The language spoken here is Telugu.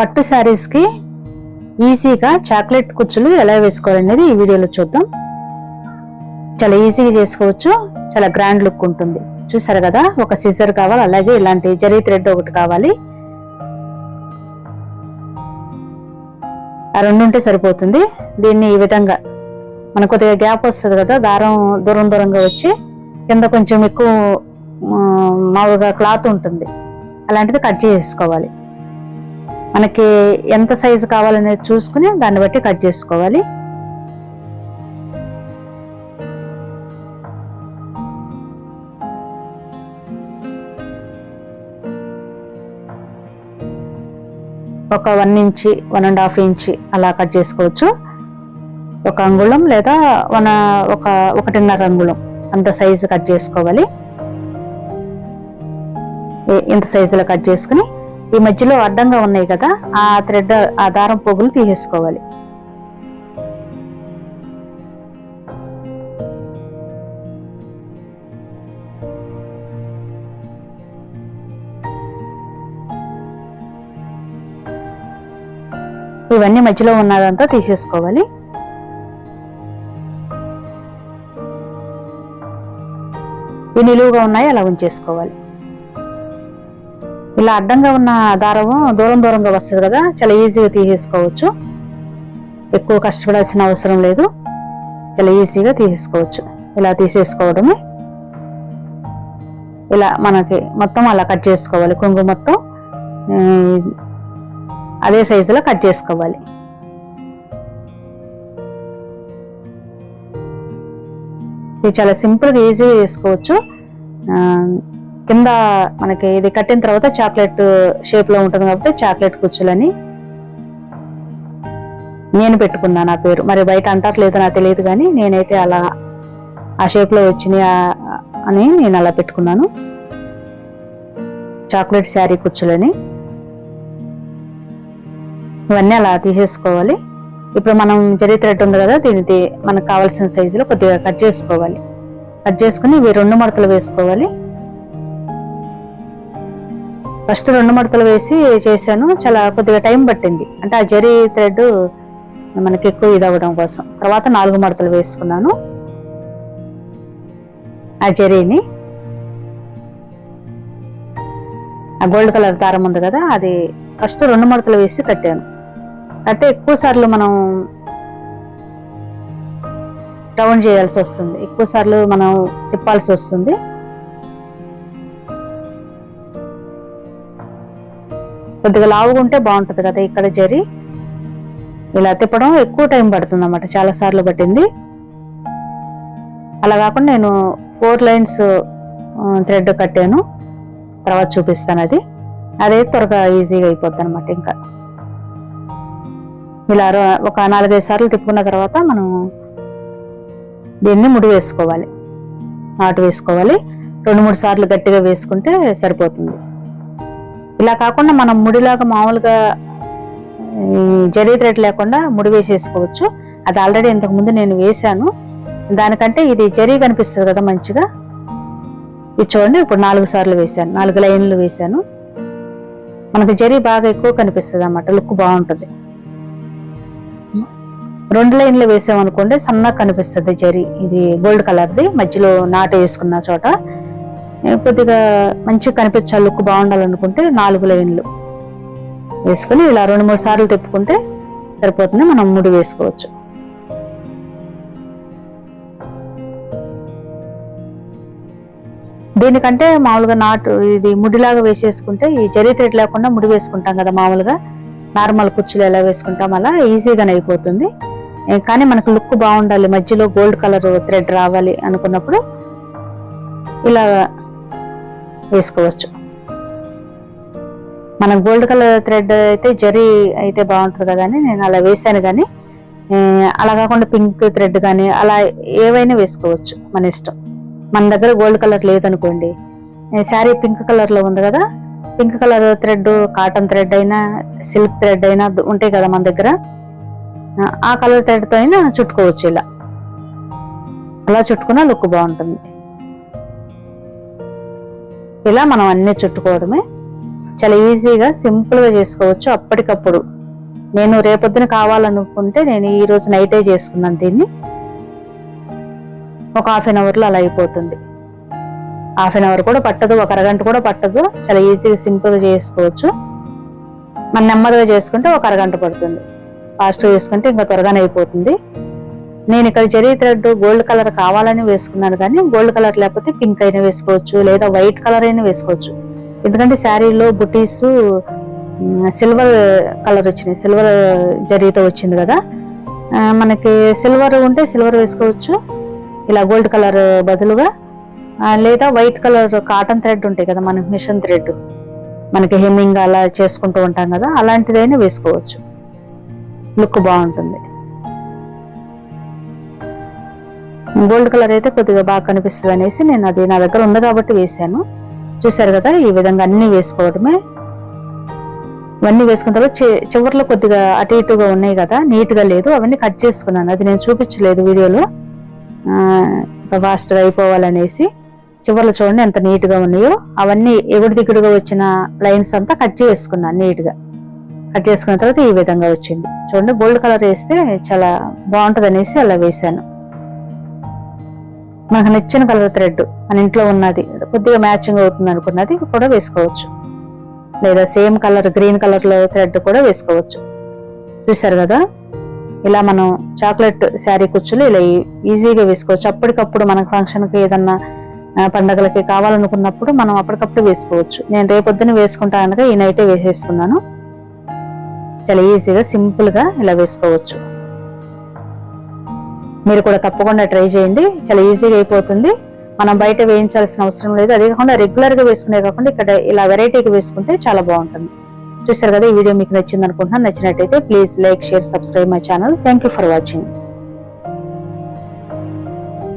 పట్టు శారీస్కి ఈజీగా చాక్లెట్ కుచ్చులు ఎలా వేసుకోవాలనేది ఈ వీడియోలో చూద్దాం. చాలా ఈజీగా చేసుకోవచ్చు. చాలా గ్రాండ్ లుక్ ఉంటుంది. చూసారు కదా? ఒక సిజర్ కావాలి అలాగే ఇలాంటి జరీ థ్రెడ్ ఒకటి కావాలి. ఆ రెండు ఉంటే సరిపోతుంది. దీన్ని ఈ విధంగా మనకు కొద్దిగా గ్యాప్ వస్తుంది కదా? దారం దూరం దూరంగా వచ్చి కింద కొంచెం ఎక్కువ మామూలుగా క్లాత్ ఉంటుంది. అలాంటిది కట్ చేసుకోవాలి. మనకి ఎంత సైజు కావాలనేది చూసుకుని దాన్ని బట్టి కట్ చేసుకోవాలి. ఒక one inch one and half inch అలా కట్ చేసుకోవచ్చు. ఒక అంగుళం లేదా వన ఒక ఒకటిన్నర అంగుళం అంత సైజు కట్ చేసుకోవాలి. ఇంత సైజులో కట్ చేసుకుని ఈ మధ్యలో అడ్డంగా ఉన్నాయి కదా ఆ థ్రెడ్ ఆ దారం పోగులు తీసేసుకోవాలి. ఇవన్నీ మధ్యలో ఉన్నదంతా తీసేసుకోవాలి. ఈ నిలువుగా ఉన్నాయి అలా ఉంచేసుకోవాలి. ఇలా అడ్డంగా ఉన్న దారము దూరం దూరంగా వస్తుంది కదా చాలా ఈజీగా తీసేసుకోవచ్చు. ఎక్కువ కష్టపడాల్సిన అవసరం లేదు. చాలా ఈజీగా తీసేసుకోవచ్చు. ఇలా తీసేసుకోవడమే. ఇలా మనకి మొత్తం అలా కట్ చేసుకోవాలి. కొంగు మొత్తం అదే సైజులో కట్ చేసుకోవాలి. ఇది చాలా సింపుల్గా ఈజీగా చేసుకోవచ్చు. కింద మనకి ఇది కట్టిన తర్వాత చాక్లెట్ షేప్లో ఉంటుంది కాబట్టి చాక్లెట్ కుచ్చులని నేను పెట్టుకున్నా నా పేరు. మరి బయట అంటారు లేదో నాకు తెలియదు కానీ నేనైతే అలా ఆ షేప్లో వచ్చినాయి అని నేను అలా పెట్టుకున్నాను. చాక్లెట్ శారీ కుచ్చులని. ఇవన్నీ అలా తీసేసుకోవాలి. ఇప్పుడు మనం జరీ థ్రెడ్ ఉంది కదా దీనికి మనకు కావాల్సిన సైజులో కొద్దిగా కట్ చేసుకోవాలి. కట్ చేసుకుని ఇవి రెండు మడతలు వేసుకోవాలి. ఫస్ట్ రెండు మడతలు వేసి చేశాను. చాలా కొద్దిగా టైం పట్టింది. అంటే ఆ జరీ థ్రెడ్ మనకి ఎక్కువ ఇది అవ్వడం కోసం. తర్వాత నాలుగు మడతలు వేసుకున్నాను. ఆ జరీని. ఆ గోల్డ్ కలర్ దారం ఉంది కదా అది ఫస్ట్ రెండు మడతలు వేసి కట్టాను. కట్టే ఎక్కువ సార్లు మనం రౌండ్ చేయాల్సి వస్తుంది. ఎక్కువ సార్లు మనం తిప్పాల్సి వస్తుంది. కొద్దిగా లావుగా ఉంటే బాగుంటుంది కదా ఇక్కడ జరి. ఇలా తిప్పడం ఎక్కువ టైం పడుతుంది అనమాట చాలా సార్లు పట్టింది. అలా కాకుండా నేను ఫోర్ లైన్స్ థ్రెడ్ కట్టాను. తర్వాత చూపిస్తాను అది. అదే త్వరగా ఈజీగా అయిపోద్ది అనమాట ఇంకా. ఇలా ఒక నాలుగైదు సార్లు తిప్పుకున్న తర్వాత మనం దీన్ని ముడి వేసుకోవాలి. నాటు వేసుకోవాలి. రెండు మూడు సార్లు గట్టిగా వేసుకుంటే సరిపోతుంది. ఇలా కాకుండా మనం ముడిలాగా మామూలుగా జరీ థ్రెడ్ లేకుండా ముడి వేసేసుకోవచ్చు. అది ఆల్రెడీ ఇంతకుముందు నేను వేశాను. దానికంటే ఇది జరీ కనిపిస్తుంది కదా మంచిగా. ఇది చూడండి ఇప్పుడు నాలుగు సార్లు వేశాను. నాలుగు లైన్లు వేశాను. మనకు జరీ బాగా ఎక్కువ కనిపిస్తుంది అన్నమాట. లుక్ బాగుంటుంది. రెండు లైన్లు వేసామనుకోండి సన్నగా కనిపిస్తుంది జరీ. ఇది గోల్డ్ కలర్ది. మధ్యలో నాటు వేసుకున్న చోట కొద్దిగా మంచిగా కనిపించాలి లుక్ బాగుండాలనుకుంటే నాలుగు లైన్లు వేసుకుని ఇలా రెండు మూడు సార్లు తిప్పుకుంటే సరిపోతుంది. మనం ముడి వేసుకోవచ్చు. దీనికంటే మామూలుగా నాటు ఇది ముడిలాగా వేసేసుకుంటే ఈ జరీ థ్రెడ్ లేకుండా ముడి వేసుకుంటాం కదా మామూలుగా. నార్మల్ కుచ్చులు ఎలా వేసుకుంటాం అలా ఈజీగానే అయిపోతుంది. కానీ మనకు లుక్ బాగుండాలి. మధ్యలో గోల్డ్ కలర్ థ్రెడ్ రావాలి అనుకున్నప్పుడు ఇలా వేసుకోవచ్చు. మన గోల్డ్ కలర్ థ్రెడ్ అయితే జరీ అయితే బాగుంటుంది కదా అని నేను అలా వేసాను కానీ అలా కాకుండా పింక్ థ్రెడ్ కానీ అలా ఏవైనా వేసుకోవచ్చు మన ఇష్టం. మన దగ్గర గోల్డ్ కలర్ లేదనుకోండి. శారీ పింక్ కలర్లో ఉంది కదా pink colour thread cotton thread అయినా సిల్క్ థ్రెడ్ అయినా ఉంటాయి కదా మన దగ్గర. ఆ, కలర్ థ్రెడ్తో అయినా చుట్టుకోవచ్చు ఇలా. అలా చుట్టుకున్న లుక్ బాగుంటుంది. ఇలా మనం అన్నీ చుట్టుకోవడమే. చాలా ఈజీగా సింపుల్గా చేసుకోవచ్చు అప్పటికప్పుడు. నేను రేపొద్దున కావాలనుకుంటే నేను ఈ రోజు నైటే చేసుకున్నాను దీన్ని. ఒక హాఫ్ అన్ అవర్లో అలా అయిపోతుంది. హాఫ్ అన్ అవర్ కూడా పట్టదు ఒక అరగంట కూడా పట్టదు. చాలా ఈజీగా సింపుల్గా చేసుకోవచ్చు. మనం నెమ్మదిగా చేసుకుంటే ఒక అరగంట పడుతుంది. ఫాస్ట్గా చేసుకుంటే ఇంకా త్వరగానే అయిపోతుంది. నేను ఇక్కడ జరీ థ్రెడ్ గోల్డ్ కలర్ కావాలని వేసుకున్నాను కానీ గోల్డ్ కలర్ లేకపోతే పింక్ అయినా వేసుకోవచ్చు లేదా వైట్ కలర్ అయినా వేసుకోవచ్చు. ఎందుకంటే శారీలో బుటీస్ సిల్వర్ కలర్ వచ్చినాయి సిల్వర్ జరీతో వచ్చింది కదా. మనకి సిల్వర్ ఉంటే సిల్వర్ వేసుకోవచ్చు ఇలా గోల్డ్ కలర్ బదులుగా. లేదా వైట్ కలర్ కాటన్ థ్రెడ్ ఉంటాయి కదా మనకి మిషన్ థ్రెడ్. మనకి హెమ్మింగ్ అలా చేసుకుంటూ ఉంటాం కదా అలాంటిదైనా వేసుకోవచ్చు. లుక్ బాగుంటుంది. గోల్డ్ కలర్ అయితే కొద్దిగా బాగా కనిపిస్తుంది అనేసి నేను అది నా దగ్గర ఉంది కాబట్టి వేసాను చూసారు కదా ఈ విధంగా అన్ని వేసుకోవడమే. ఇవన్నీ వేసుకున్న తర్వాత చి- చివర్లో కొద్దిగా అటు ఇటుగా ఉన్నాయి కదా నీట్గా లేదు అవన్నీ కట్ చేసుకున్నాను. అది నేను చూపించలేదు వీడియోలో. ఫాస్ట్గా అయిపోవాలనేసి. చివర్లో చూడండి ఎంత నీట్గా ఉన్నాయో. అవన్నీ ఎగుడు దిగుడుగా వచ్చిన లైన్స్ అంతా కట్ చేసుకున్నాను నీట్గా. కట్ చేసుకున్న తర్వాత ఈ విధంగా వచ్చింది. చూడండి గోల్డ్ కలర్ వేస్తే చాలా బాగుంటుంది అనేసి అలా వేశాను. మనకు నచ్చిన కలర్ థ్రెడ్ మన ఇంట్లో ఉన్నది. కొద్దిగా మ్యాచింగ్ అవుతుంది అనుకున్నది కూడా వేసుకోవచ్చు. లేదా సేమ్ కలర్ గ్రీన్ కలర్లో థ్రెడ్ కూడా వేసుకోవచ్చు. చూసారు కదా? ఇలా మనం చాక్లెట్ శారీ కుచ్చులు ఇలా ఈ- ఈజీగా వేసుకోవచ్చు. అప్పటికప్పుడు మనకు ఫంక్షన్కి ఏదన్నా పండగలకి కావాలనుకున్నప్పుడు మనం అప్పటికప్పుడు వేసుకోవచ్చు. నేను రేపొద్దున వేసుకుంటా అనగా ఈ నైటే వేసేసుకున్నాను. చాలా ఈజీగా సింపుల్గా ఇలా వేసుకోవచ్చు. మీరు కూడా తప్పకుండా ట్రై చేయండి. చాలా ఈజీగా అయిపోతుంది. మనం బయట వేయించాల్సిన అవసరం లేదు. అదే కాకుండా రెగ్యులర్గా వేసుకునే కాకుండా ఇక్కడ ఇలా వెరైటీగా వేసుకుంటే చాలా బాగుంటుంది. చూసారు కదా ఈ వీడియో మీకు నచ్చింది అనుకుంటున్నాను నచ్చినట్టయితే please like share subscribe my channel thank you for watching